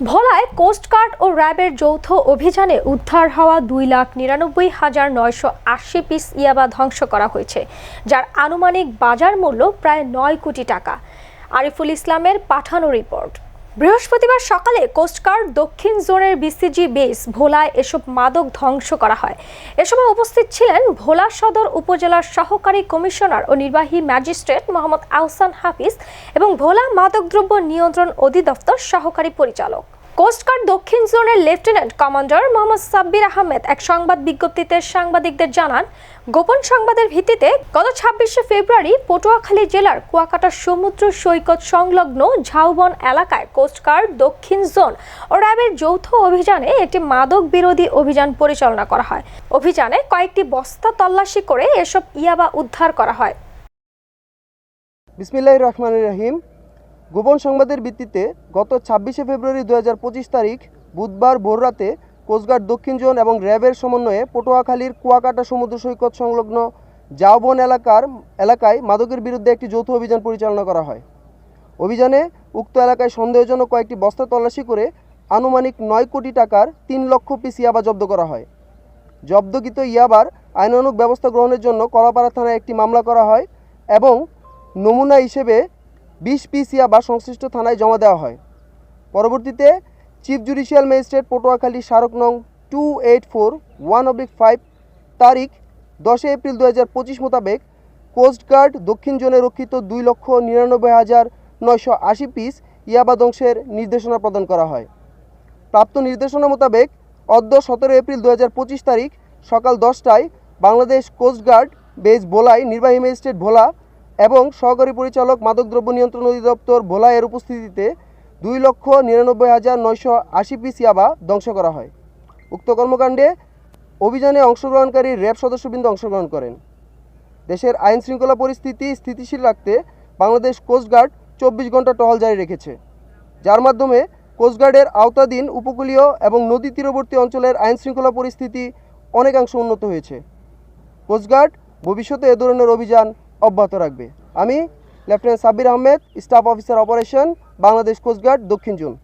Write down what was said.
ভোলায় কোস্টগার্ড ও র্যাবের যৌথ অভিযানে উদ্ধার হওয়া দুই লাখ নিরানব্বই হাজার নয়শো আশি পিস ইয়াবা ধ্বংস করা হয়েছে, যার আনুমানিক বাজার মূল্য প্রায় নয় কোটি টাকা। আরিফুল ইসলামের পাঠানো রিপোর্ট বৃহস্পতিবার সকালে কোস্টগার্ড দক্ষিণ জোনের বিসিজি বেস ভোলায় এসব মাদক ধ্বংস করা হয়। এ সময় উপস্থিত ছিলেন ভোলা সদর উপজেলার সহকারী কমিশনার ও নির্বাহী ম্যাজিস্ট্রেট মোহাম্মদ আহসান হাফিজ এবং ভোলা মাদকদ্রব্য নিয়ন্ত্রণ অধিদপ্তর সহকারী পরিচালক। কোস্টগার্ড দক্ষিণ জোনের লেফটেন্যান্ট কমান্ডার মোহাম্মদ সাব্বির আহমেদ এক সংবাদ বিজ্ঞপ্তিতে সাংবাদিকদের জানান, গোপন সংবাদের ভিত্তিতে গত ছাব্বিশে ফেব্রুয়ারি পটুয়াখালী জেলার কুয়াকাটা সমুদ্র সৈকত সংলগ্ন ঝাউবন এলাকায় কোস্টগার্ড দক্ষিণ জোন ও র্যাবের যৌথ অভিযানে একটি মাদক বিরোধী অভিযান পরিচালনা করা হয়। অভিযানে কয়েকটি বস্তা তল্লাশি করে এসব ইয়াবা উদ্ধার করা হয়। বিসমিল্লাহ রহমান রহিম। গোপন সংবাদের ভিত্তিতে গত ছাব্বিশে ফেব্রুয়ারি দু হাজার পঁচিশ তারিখ বুধবার ভোররাতে কোস্টগার্ড দক্ষিণ জোন এবং র্যাবের সমন্বয়ে পটুয়াখালীর কুয়াকাটা সমুদ্র সৈকত সংলগ্ন জাওবন এলাকার এলাকায় মাদকের বিরুদ্ধে একটি যৌথ অভিযান পরিচালনা করা হয়। অভিযানে উক্ত এলাকায় সন্দেহজনক কয়েকটি বস্তা তল্লাশি করে আনুমানিক নয় কোটি টাকার তিন লক্ষ পিস ইয়াবা জব্দ করা হয়। জব্দকৃত ইয়াবার আইনানুগ ব্যবস্থা গ্রহণের জন্য কলাপাড়া থানায় একটি মামলা করা হয় এবং নমুনা হিসেবে বিশ পিস ইয়াবা সংশ্লিষ্ট থানায় জমা দেওয়া হয়। পরবর্তীতে চিফ জুডিশিয়াল ম্যাজিস্ট্রেট পটুয়াখালী স্মারক নং two eight four one oblique five তারিখ দশই এপ্রিল দু হাজার পঁচিশ মোতাবেক কোস্টগার্ড দক্ষিণ জোনে রক্ষিত দুই লক্ষ নিরানব্বই হাজার নয়শো আশি পিস ইয়াবা ধ্বংসের নির্দেশনা প্রদান করা হয়। প্রাপ্ত নির্দেশনা মোতাবেক অদ্য সতেরো এপ্রিল দু হাজার পঁচিশ তারিখ সকাল দশটায় বাংলাদেশ কোস্টগার্ড বেস ভোলায় নির্বাহী ম্যাজিস্ট্রেট ভোলা এবং সহকারী পরিচালক মাদকদ্রব্য নিয়ন্ত্রণ অধিদপ্তর ভোলা এর উপস্থিতিতে দুই লক্ষ নিরানব্বই হাজার নয়শো আশি পিস ইয়াবা ধ্বংস করা হয়। উক্ত কর্মকাণ্ডে অভিযানে অংশগ্রহণকারী র্যাব সদস্যবৃন্দ অংশগ্রহণ করেন। দেশের আইন শৃঙ্খলা পরিস্থিতি স্থিতিশীল রাখতে বাংলাদেশ কোস্টগার্ড চব্বিশ ঘণ্টা টহল জারি রেখেছে। যার মাধ্যমে কোস্টগার্ডের আওতাধীন উপকূলীয় এবং নদী তীরবর্তী অঞ্চলের আইন শৃঙ্খলা পরিস্থিতি অনেকাংশ উন্নত হয়েছে। কোস্টগার্ড ভবিষ্যতে এ ধরনের অভিযান অব্যাহত রাখবে। আমি lieutenant Sabbir Ahmed staff officer operation Bangladesh coast guard দক্ষিণ জোন।